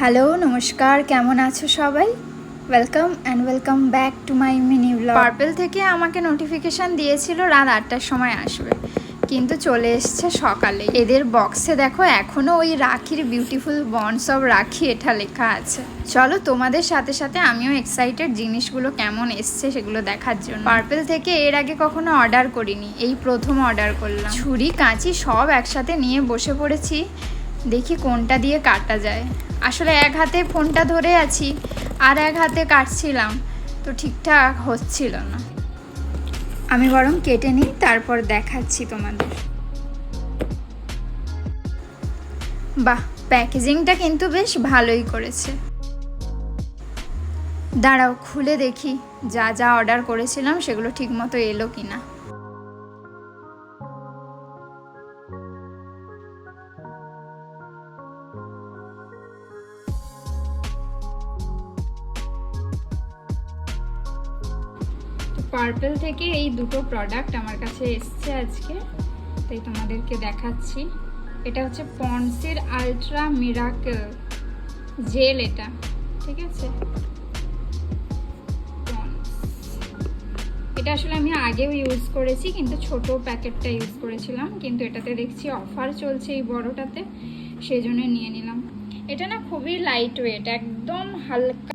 Hello নমস্কার কেমন আছো সবাই? Welcome and welcome back to my mini blog purple থেকে আমাকে নোটিফিকেশান দিয়েছিল রাত আটটার সময় আসবে কিন্তু চলে এসছে সকালে এদের বক্সে দেখো এখনও ওই রাখির বিউটিফুল বন্ডস অফ রাখি এটা লেখা আছে। চলো তোমাদের সাথে সাথে আমিও এক্সাইটেড জিনিসগুলো কেমন এসছে সেগুলো দেখার জন্য। পার্পেল থেকে এর আগে কখনো অর্ডার করিনি এই প্রথম অর্ডার করলাম। ছুরি কাঁচি সব একসাথে নিয়ে বসে পড়েছি। দেখি কোনটা দিয়ে কাটা যায়। আসলে এক হাতে ফোনটা ধরে আছি, আর এক হাতে কাটছিলাম, তো ঠিকঠাক হচ্ছিল না। আমি বরং কেটে নিই, তারপর দেখাচ্ছি তোমাদের। বাহ, প্যাকেজিংটা কিন্তু বেশ ভালোই করেছে। দাঁড়াও, খুলে দেখি, যা যা অর্ডার করেছিলাম, সেগুলো ঠিকমতো এলো কিনা। পার্পেল থেকে এই দুটো প্রোডাক্ট আমার কাছে এসছে আজকে। তাই তোমাদেরকে দেখাচ্ছি। এটা হচ্ছে পন্সের আলট্রা মিরাকেল জেল এটা, ঠিক আছে। এটা আসলে আমি আগেও ইউজ করেছি, কিন্তু ছোট প্যাকেটটা ইউজ করেছিলাম, কিন্তু এটাতে দেখছি অফার চলছে এই বড়টাতে, সেই জন্য নিয়ে নিলাম। এটা না খুবই লাইট ওয়েট একদম হালকা